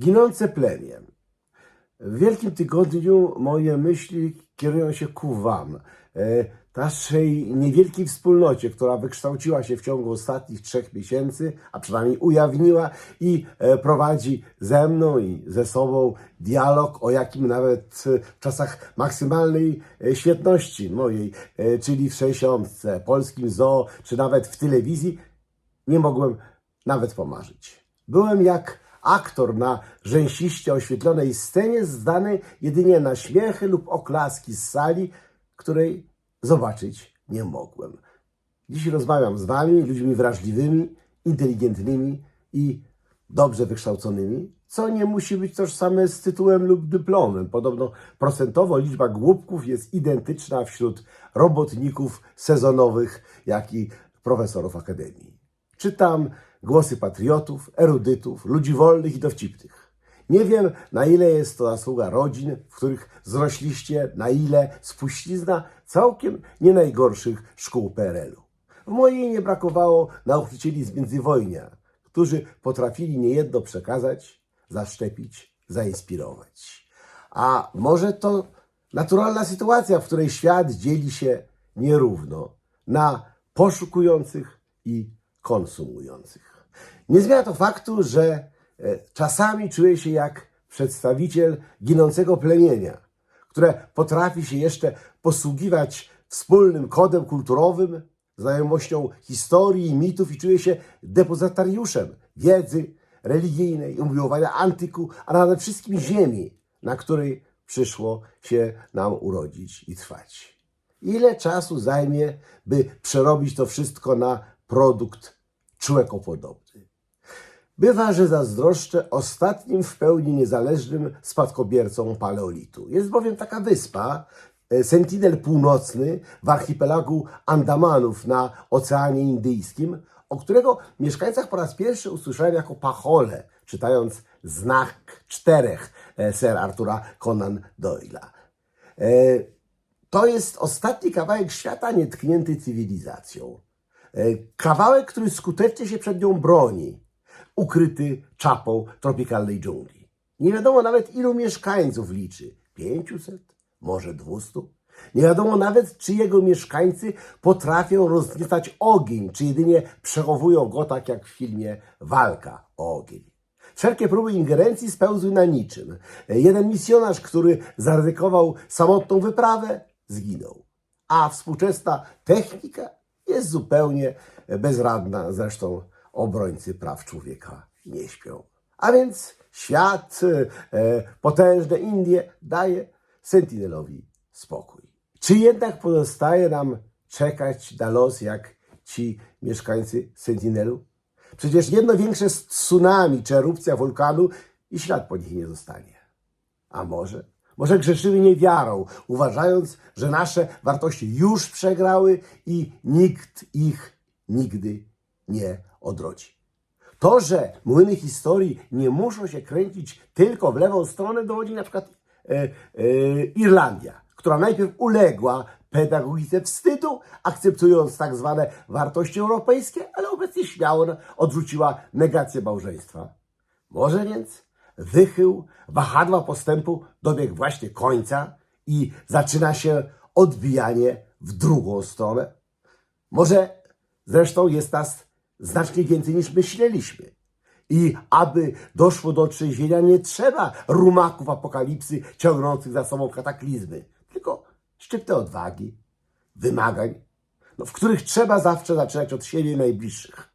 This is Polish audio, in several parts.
Ginące plemię. W Wielkim Tygodniu moje myśli kierują się ku Wam, e, naszej niewielkiej wspólnocie, która wykształciła się w ciągu ostatnich trzech miesięcy, a przynajmniej ujawniła i e, prowadzi ze mną i ze sobą dialog, o jakim nawet e, w czasach maksymalnej e, świetności mojej, e, czyli w 60, polskim zoo, czy nawet w telewizji, nie mogłem nawet pomarzyć. Byłem jak aktor na rzęsiście oświetlonej scenie, zdany jedynie na śmiechy lub oklaski z sali, której zobaczyć nie mogłem. Dziś rozmawiam z Wami, ludźmi wrażliwymi, inteligentnymi i dobrze wykształconymi, co nie musi być tożsame z tytułem lub dyplomem. Podobno procentowo liczba głupków jest identyczna wśród robotników sezonowych, jak i profesorów akademii. Czytam głosy patriotów, erudytów, ludzi wolnych i dowcipnych. Nie wiem, na ile jest to zasługa rodzin, w których zrośliście, na ile spuścizna całkiem nie najgorszych szkół PRL-u. W mojej nie brakowało nauczycieli z międzywojnia, którzy potrafili niejedno przekazać, zaszczepić, zainspirować. A może to naturalna sytuacja, w której świat dzieli się nierówno na poszukujących i konsumujących. Nie zmienia to faktu, że e, czasami czuję się jak przedstawiciel ginącego plemienia, które potrafi się jeszcze posługiwać wspólnym kodem kulturowym, znajomością historii mitów i czuje się depozytariuszem wiedzy religijnej, umiłowania antyku, a nade wszystkim ziemi, na której przyszło się nam urodzić i trwać. Ile czasu zajmie, by przerobić to wszystko na produkt człowiekopodobny? Bywa, że zazdroszczę ostatnim w pełni niezależnym spadkobiercom paleolitu. Jest bowiem taka wyspa, e, Sentinel Północny w archipelagu Andamanów na Oceanie Indyjskim, o którego mieszkańcach po raz pierwszy usłyszałem jako pachole, czytając Znak Czterech e, Sir Artura Conan Doyle'a. E, To jest ostatni kawałek świata nietknięty cywilizacją. Kawałek, który skutecznie się przed nią broni, ukryty czapą tropikalnej dżungli. Nie wiadomo nawet ilu mieszkańców liczy. 500? Może 200? Nie wiadomo nawet, czy jego mieszkańcy potrafią rozniecać ogień, czy jedynie przechowują go tak jak w filmie Walka o ogień. Wszelkie próby ingerencji spełzły na niczym. Jeden misjonarz, który zaryzykował samotną wyprawę, zginął. A współczesna technika jest zupełnie bezradna. Zresztą obrońcy praw człowieka nie śpią. A więc świat, e, potężne Indie daje Sentinelowi spokój. Czy jednak pozostaje nam czekać na los jak ci mieszkańcy Sentinelu? Przecież jedno większe tsunami czy erupcja wulkanu i ślad po nich nie zostanie. A może? Może grzeszyły niewiarą, uważając, że nasze wartości już przegrały i nikt ich nigdy nie odrodzi. To, że młyny historii nie muszą się kręcić tylko w lewą stronę, dowodzi na przykład e, e, Irlandia, która najpierw uległa pedagogice wstydu, akceptując tak zwane wartości europejskie, ale obecnie śmiało odrzuciła negację małżeństwa. Może więc wychył wahadła postępu dobiegł właśnie końca i zaczyna się odbijanie w drugą stronę? Może zresztą jest nas znacznie więcej niż myśleliśmy. I aby doszło do trzeźwienia, nie trzeba rumaków apokalipsy ciągnących za sobą kataklizmy, tylko szczyptę odwagi, wymagań, no, w których trzeba zawsze zaczynać od siebie najbliższych.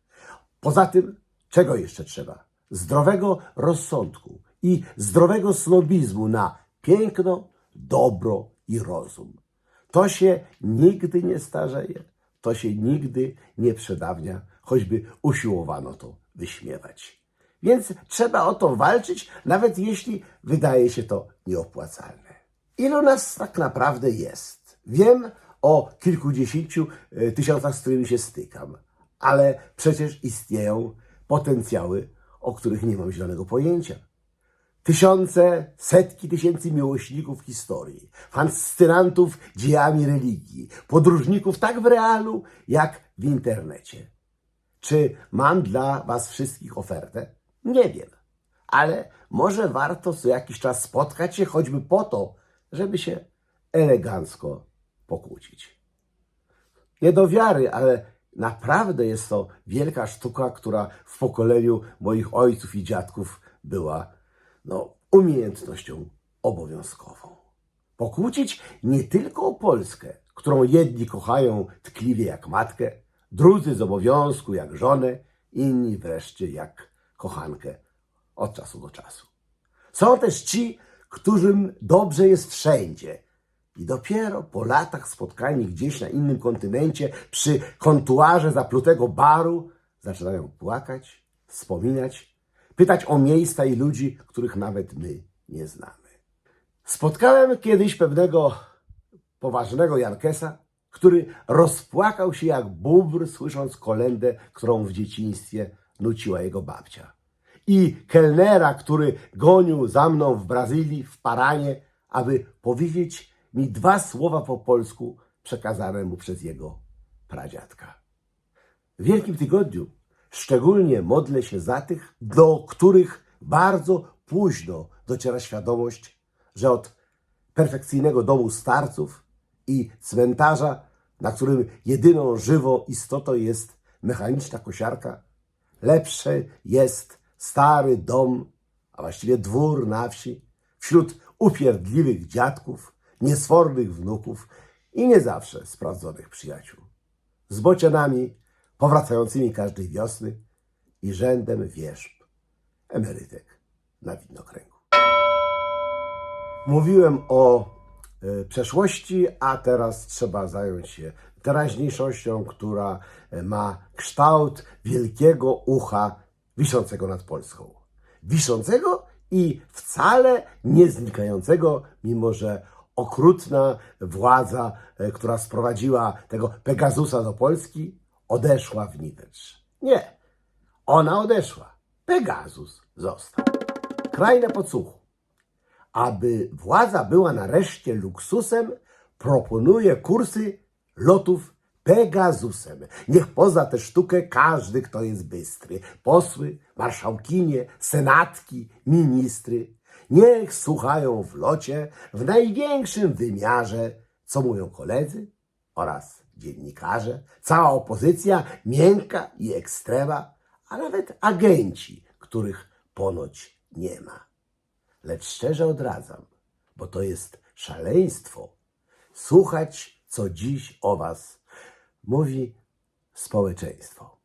Poza tym, czego jeszcze trzeba? Zdrowego rozsądku i zdrowego snobizmu na piękno, dobro i rozum. To się nigdy nie starzeje, to się nigdy nie przedawnia, choćby usiłowano to wyśmiewać. Więc trzeba o to walczyć, nawet jeśli wydaje się to nieopłacalne. Ilu nas tak naprawdę jest? Wiem o kilkudziesięciu e, tysiącach, z którymi się stykam, ale przecież istnieją potencjały, o których nie mam zielonego pojęcia. Tysiące, setki tysięcy miłośników historii, fascynantów dziejami religii, podróżników tak w realu, jak w internecie. Czy mam dla Was wszystkich ofertę? Nie wiem, ale może warto co jakiś czas spotkać się, choćby po to, żeby się elegancko pokłócić. Nie do wiary, ale naprawdę jest to wielka sztuka, która w pokoleniu moich ojców i dziadków była no, umiejętnością obowiązkową. Pokłócić nie tylko o Polskę, którą jedni kochają tkliwie jak matkę, drudzy z obowiązku jak żonę, inni wreszcie jak kochankę od czasu do czasu. Są też ci, którym dobrze jest wszędzie. I dopiero po latach spotkani gdzieś na innym kontynencie, przy kontuarze zaplutego baru, zaczynają płakać, wspominać, pytać o miejsca i ludzi, których nawet my nie znamy. Spotkałem kiedyś pewnego poważnego Jankesa, który rozpłakał się jak bóbr, słysząc kolendę, którą w dzieciństwie nuciła jego babcia. I kelnera, który gonił za mną w Brazylii, w Paranie, aby powiedzieć mi dwa słowa po polsku przekazane mu przez jego pradziadka. W Wielkim Tygodniu szczególnie modlę się za tych, do których bardzo późno dociera świadomość, że od perfekcyjnego domu starców i cmentarza, na którym jedyną żywą istotą jest mechaniczna kosiarka, lepsze jest stary dom, a właściwie dwór na wsi, wśród upierdliwych dziadków, niesfornych wnuków i nie zawsze sprawdzonych przyjaciół. Z bocianami powracającymi każdej wiosny i rzędem wierzb emerytek na widnokręgu. Mówiłem o przeszłości, a teraz trzeba zająć się teraźniejszością, która e, ma kształt wielkiego ucha wiszącego nad Polską. Wiszącego i wcale nie znikającego, mimo że okrutna władza, e, która sprowadziła tego Pegasusa do Polski, odeszła w niwecz. Nie, ona odeszła. Pegasus został. Kraj na podsłuchu. Aby władza była nareszcie luksusem, proponuje kursy lotów Pegasusem. Niech poza tę sztukę każdy, kto jest bystry. Posły, marszałkinie, senatki, ministry. Niech słuchają w locie w największym wymiarze, co mówią koledzy oraz dziennikarze, cała opozycja, miękka i ekstrema, a nawet agenci, których ponoć nie ma. Lecz szczerze odradzam, bo to jest szaleństwo, słuchać, co dziś o Was mówi społeczeństwo.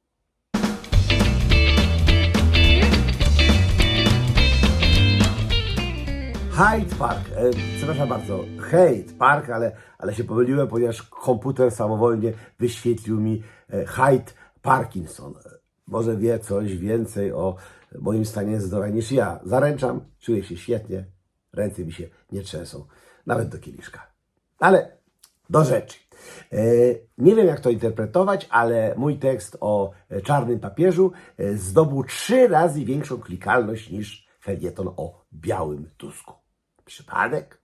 Hyde Park, e, przepraszam bardzo, Hyde Park, ale, ale się pomyliłem, ponieważ komputer samowolnie wyświetlił mi e, Hyde Parkinson. E, Może wie coś więcej o moim stanie zdrowia niż ja. Zaręczam, czuję się świetnie, ręce mi się nie trzęsą, nawet do kieliszka. Ale do rzeczy. E, Nie wiem, jak to interpretować, ale mój tekst o czarnym papieżu e, zdobył trzy razy większą klikalność niż felieton o białym Tusku. Przypadek?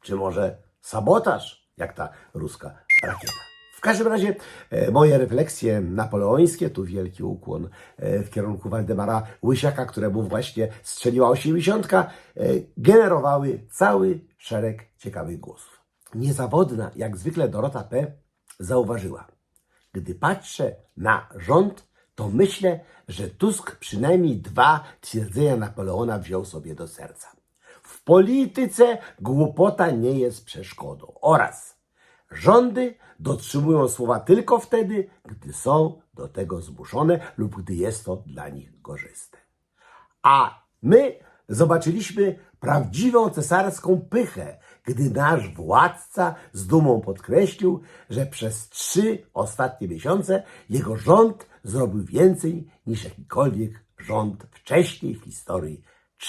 Czy może sabotaż, jak ta ruska rakieta? W każdym razie e, moje refleksje napoleońskie, tu wielki ukłon e, w kierunku Waldemara Łysiaka, któremu właśnie strzeliła osiemdziesiątka, e, generowały cały szereg ciekawych głosów. Niezawodna, jak zwykle Dorota P. zauważyła. Gdy patrzę na rząd, to myślę, że Tusk przynajmniej dwa twierdzenia Napoleona wziął sobie do serca. W polityce głupota nie jest przeszkodą oraz rządy dotrzymują słowa tylko wtedy, gdy są do tego zmuszone lub gdy jest to dla nich korzystne. A my zobaczyliśmy prawdziwą cesarską pychę, gdy nasz władca z dumą podkreślił, że przez trzy ostatnie miesiące jego rząd zrobił więcej niż jakikolwiek rząd wcześniej w historii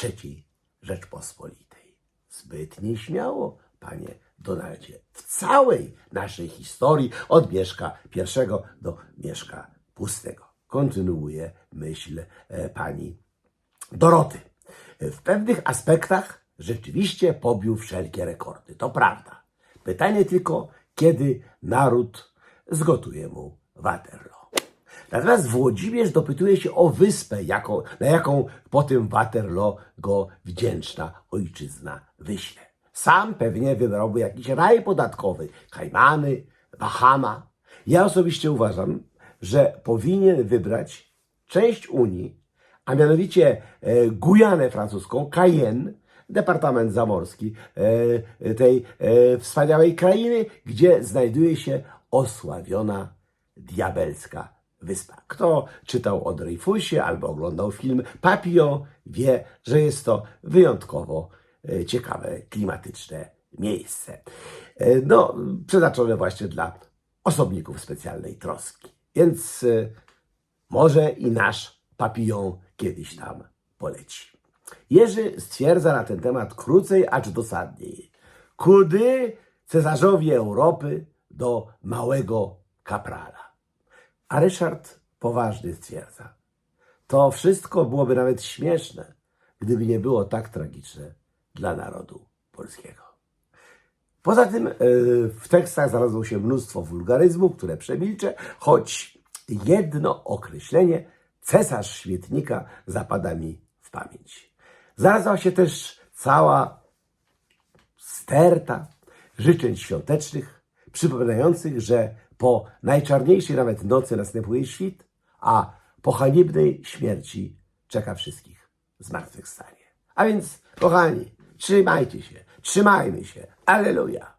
III Rzeczpospolitej. Zbyt nieśmiało, panie Donaldzie, w całej naszej historii od Mieszka I do Mieszka Pustego. Kontynuuje myśl e, pani Doroty. W pewnych aspektach rzeczywiście pobił wszelkie rekordy. To prawda. Pytanie tylko, kiedy naród zgotuje mu Waterloo. Natomiast Włodzimierz dopytuje się o wyspę, na jaką po tym Waterloo go wdzięczna ojczyzna wyśle. Sam pewnie wybrałby jakiś raj podatkowy, Kajmany, Bahama. Ja osobiście uważam, że powinien wybrać część Unii, a mianowicie e, Gujanę francuską, Cayenne, departament zamorski e, tej e, wspaniałej krainy, gdzie znajduje się osławiona diabelska wyspa. Kto czytał o Dreyfusie albo oglądał film Papillon, wie, że jest to wyjątkowo ciekawe, klimatyczne miejsce. E, No, przeznaczone właśnie dla osobników specjalnej troski. Więc e, może i nasz papillon kiedyś tam poleci. Jerzy stwierdza na ten temat krócej, acz dosadniej. Kudy cesarzowi Europy do małego kaprala. A Ryszard poważnie stwierdza. To wszystko byłoby nawet śmieszne, gdyby nie było tak tragiczne dla narodu polskiego. Poza tym e, w tekstach znalazło się mnóstwo wulgaryzmów, które przemilczę, choć jedno określenie cesarz śmietnika zapada mi w pamięć. Znalazła się też cała sterta życzeń świątecznych, przypominających, że po najczarniejszej nawet nocy następuje świt, a po haniebnej śmierci czeka wszystkich zmartwychwstanie. A więc, kochani, trzymajcie się, trzymajmy się. Aleluja!